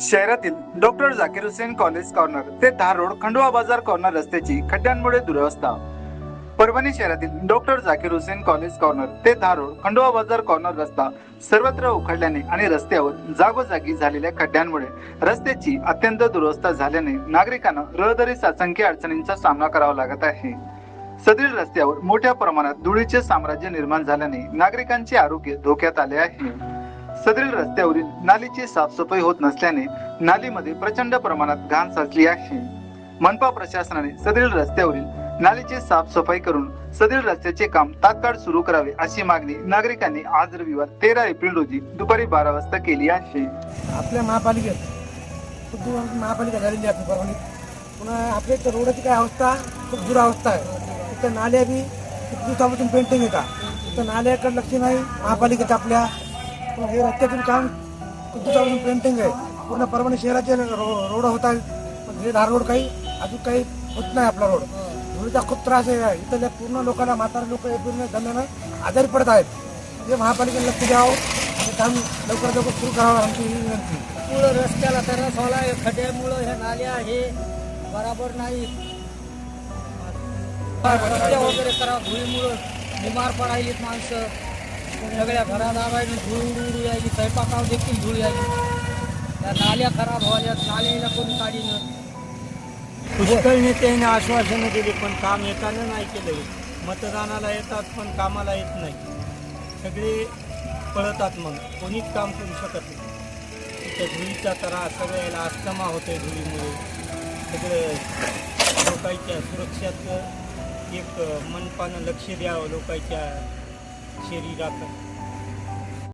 शहरातील doctor Zakir Hussain college corner ते Dhar road Khandwa बाजार कॉर्नर रस्त्याची खड्ड्यांमुळे दुरवस्था. परभणी शहरातील doctor Zakir Hussain college corner ते धार रोड खंडवा बाजार कॉर्नर रस्ता सर्वत्र उखडल्याने आणि रस्त्यावर जागोजागी झालेल्या खड्ड्यांमुळे रस्त्याची अत्यंत दुरवस्था झाल्याने नागरिकांना रहदारीस असंख्य अडचणींचा सामना करावा लागत आहे. सदरील रस्त्यावर मोठ्या प्रमाणात धुळीचे साम्राज्य निर्माण झाल्याने नागरिकांचे आरोग्य धोक्यात आले आहे. सदरील रस्त्यावरील नालीची साफसफाई होत नसल्याने नालीमध्ये प्रचंड प्रमाणात घाण साचली आहे. मनपा प्रशासनाने सदरील रस्त्यावरील नालीची साफसफाई करून सदरील रस्त्याचे काम तात्काळ सुरू करावे अशी मागणी नागरिकांनी आज रविवार तेरा एप्रिल रोजी दुपारी बारा वाजता केली आहे. आपल्या महापालिकेत महापालिका झालेली आहे परवानगी पुन्हा आपल्या इथं रोडाची काय अवस्था? खूप दुरावस्था आहे. इथं नाल्या बी खूप दिवसापासून पेंटिंग येतात इथं नाल्याकडे लक्ष नाही. महापालिकेत आपल्या हे रस्त्यातून काम खूप पेंटिंग आहे. पूर्ण परभणी शहराचे रो रोड होत आहेत. पण हे धार रोड काही अजून काही होत नाही आपला रोड. धुळीचा खूप त्रास आहे. इथल्या पूर्ण लोकांना म्हातारे लोक पूर्ण धंद्यानं आजारी पडत आहेत. जे महापालिकेने लक्ष द्यावं आणि काम लवकर लवकर सुरू करावं आमची ही विनंती. मुळं रस्त्याला त्रास होला आहे. खड्ड्यामुळं ह्या नाल्या हे बराबर नाही. रस्ते वगैरे करा. धुळीमुळं बिमार पडायलीत माणसं. सगळ्या घरात आवायला धूळ उडू यायची यायली स्वयंपाकावर देखील धूळ यायची. त्या नाल्या खराब व्हायल्यात नाल्याला कोणी काढीनं पुष्कळ नेत्याने आश्वासनं दिली पण काम एकानं नाही केलं. मतदानाला येतात पण कामाला येत नाही. सगळे पळतात मग. कोणीच काम करू शकत नाही. त्या धुळीचा त्रास सगळ्याला अस्थमा होतोय धुळीमुळे. सगळं लोकांच्या सुरक्षाचं एक मनपानं लक्ष द्यावं लोकांच्या ਸ਼ੇਰੀ ਰੱਤ